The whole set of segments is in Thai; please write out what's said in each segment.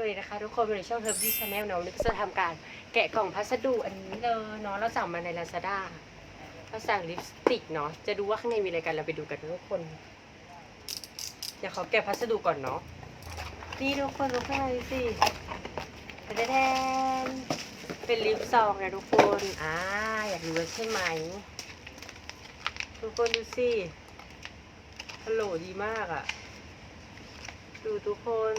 วัสดีนะคะ ทุกคนวันช่องเทอร์บี้ชาแนลเนาะนนี้ก็จะทำการแกะกล่องพัสดุอันนี้เลยเนาะเราสั่งมาใน Lazada เราสั่งลิปสติกเนาะจะดูว่าข้างในมีอะไรกันเราไปดูกันทุกคนเดี๋ยวขอแกะพัสดุก่อนเนาะนี่ทุกคนดูข้างในสิแดนเป็นลิปซองนะทุกคนอ่าอยากดูใช่ไหม ทุกคนดูสิฮัลโหลดีมากอะ ดูทุกคน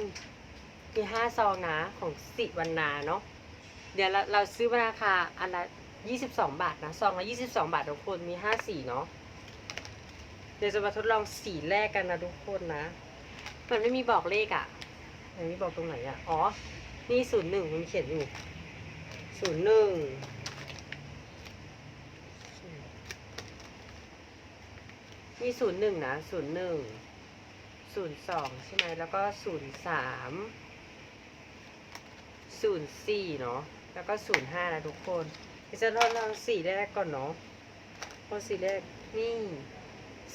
มีห้าซองนะของสิวันนาเนาะเดี๋ยวเราเราซื้อราคาอันละยี่สิบสองบาทนะซองละยี่สิบสองบาททุกคนมีห้าสีเนาะเดี๋ยวจะมาทดลองสีแรกกันนะทุกคนนะ มันไม่มีบอกเลขอะ่ะมันไม่บอกตรงไหนอะ่ะ อ๋อ นี่ศูนย์หนึ่งมันเขียนอยู่ศูนย์หนึ่งมีศูนย์หนึ่งนะศูนย์หนึ่งศูนย์สองใช่ไหมแล้วก็ศูนย์สาม ศูนย์สี่เนาะแล้วก็ศูนย์ห้านะทุกคนเดี๋ยวจะลองลองสีแรกก่อนเนาะพอสีแรกนี่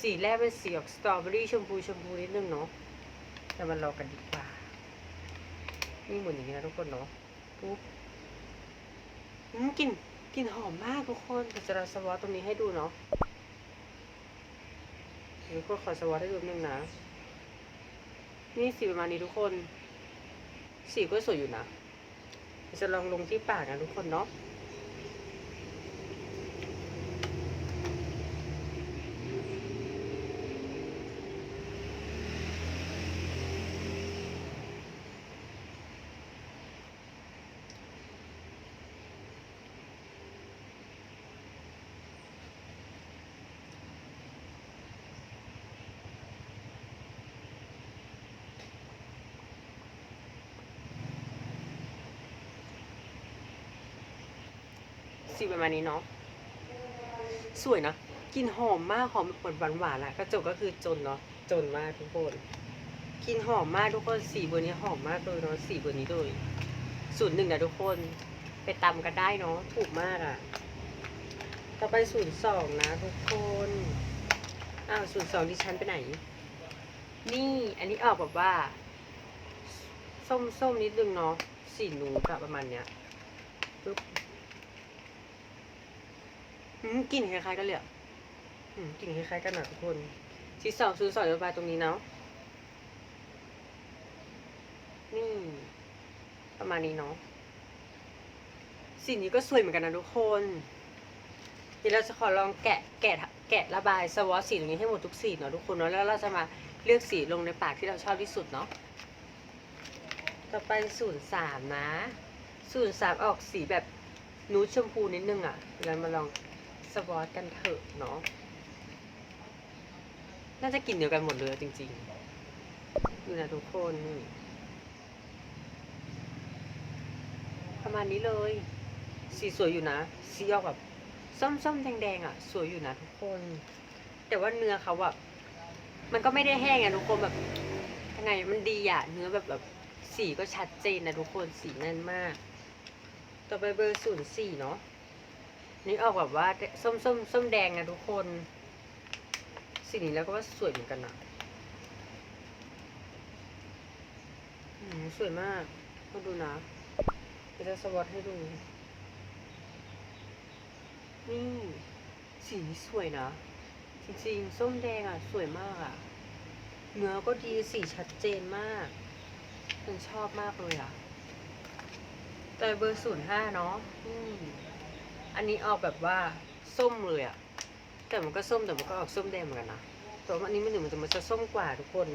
สีแรกเป็นสีออกสตรอเบอรี่ชมพูชมพูนิดนึงเนาะแต่มันรอกันดีกว่า นี่หมุนอย่างนี้นะทุกคนเนาะปุ๊บอืมกลิ่นกลิ่นหอมมากทุกคนเดี๋ยวจะเราสวอตตรงนี้ให้ดูเนาะเดี๋ยวก็ขอสวอตให้ดูนึงนะ นี่สีประมาณนี้ทุกคน สีก็สวยอยู่นะ จะลองลงที่ปากนะทุกคนเนาะ สีประมาณนี้เนาะสวยนะกลินหอมมากหอมแบบหวานหวานๆอะกระจกก็คือจนเนาะจนมากทุกคนกลินหอมมากทุกคนสีเบอร์นี้หอมมากเลยเนาะสีเบอร์นี้เลยศูนย์หนึ่งนะทุกคน ไปตำกันได้เนาะถูกมากอะต่อไปศูนย์สองนะทุกคนอ้าวศูนย์สองดิฉันไปไหน นี่ อันนี้ออกแบบว่า ส้มส้มๆนิดนึงเนาะสีนูกับประมาณเนี้ยปึ๊บ อืมกลิ่นคล้ายๆกันเลยอะอืมกลิ่นคล้ายๆกันนะทุกคนสีสองศูนย์สองระบายตรงนี้เนาะนี่ ประมาณนี้เนาะสีนี้ก็สวยเหมือนกันนะทุกคนเดี๋ยวเราจะขอลองแกะแกะแกะระบายสวอตสีตรงนี้ให้หมดทุกสีเนาะทุกคนเนาะแล้วเราจะมาเลือกสีลงในปากที่เราชอบที่สุดเนาะต่อไปศูนย์สามนะศูนย์สามออกสีแบบนูดชมพูนิดนึงอะเดี๋ยวเรามาลอง สวอตกันเถอะเนาะ น่าจะกลิ่นเดียวกันหมดเลยจริงๆดูนะทุกคนนี่ประมาณนี้เลย สีสวยอยู่นะ สีออกแบบส้มๆ แดงๆอะ สวยอยู่นะทุกคน แต่ว่าเนื้อเขาอะมันก็ไม่ได้แห้งอะทุกคนแบบยังไงมันดีอะ เนื้อแบบแบบสีก็ชัดเจนนะทุกคนสีแน่นมาก ต่อไปเบอร์ศูนย์สี่เนาะ นี่ออกแบบว่าส้มส้มส้มแดงนะทุกคนสีนี้แล้วก็ว่าสวยเหมือนกันนะสวยมากมาดูนะจะสวอตให้ดู นี่สีนี้สวยนะ จริงๆ ส้มแดงอะ สวยมากอะ เนื้อก็ดีสีชัดเจนมากฉันชอบมากเลยอะ แต่เบอร์ศูนย์ห้าเนาะ อันนี้ออกแบบว่าส้มเลยอะแต่มันก็ส้มแต่มันก็ออกส้มแดงเหมือนกันนะแต่ว่าอันนี้มันหนึ่งมันจะมันจะส้มกว่าทุกคน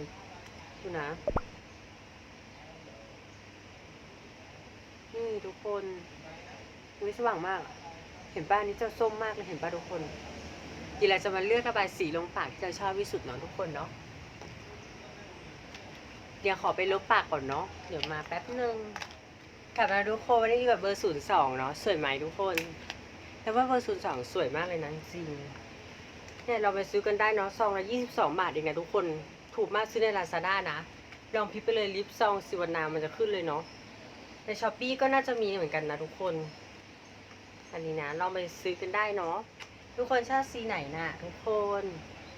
ดูนะนี่ทุกคนวิสว่างมาก เห็นป้าอันนี้จะส้มมากเลยเห็นป้าทุกคนเดี๋ยวเราจะมาเลือกระบายสีลงปากที่เราชอบที่สุดเนาะทุกคนเนาะเดี๋ยวขอไปลบปากก่อนเนาะเดี๋ยวมาแป๊บหนึ่งกลับมาทุกคนวันนี้อยู่กับเบอร์ศูนย์สองเนาะสวยไหมทุกคน แต่ว่าเบอร์ศูนย์สองสวยมากเลยนะจริงเนี่ยเราไปซื้อกันได้เนาะซองละยี่สิบสองบาทเองนะทุกคนถูกมากซื้อในลาซาด้านะลองพิมพ์ไปเลยลิปซองสิวนามันจะขึ้นเลยเนาะในช้อปปีก็น่าจะมีเหมือนกันนะทุกคน อันนี้นะลองไปซื้อกันได้เนาะทุกคนชอบสีไหนนะทุกคน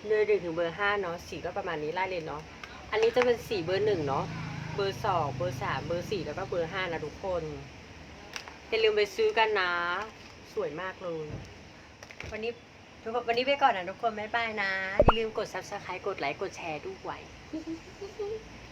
เบอร์หนึ่งถึงเบอร์ห้าเนาะสีก็ประมาณนี้ไล่เลยเนาะอันนี้จะเป็นสีเบอร์หนึ่งเนาะเบอร์สองเบอร์สามเบอร์สี่แล้วก็เบอร์ห้านะทุกคนอย่าลืมไปซื้อกันนะ สวยมากเลย วันนี้ทุกคนวันนี้ไปก่อนนะทุกคนบ๊ายบายนะ อย่าลืมกด subscribe กดไลค์ กดแชร์ด้วย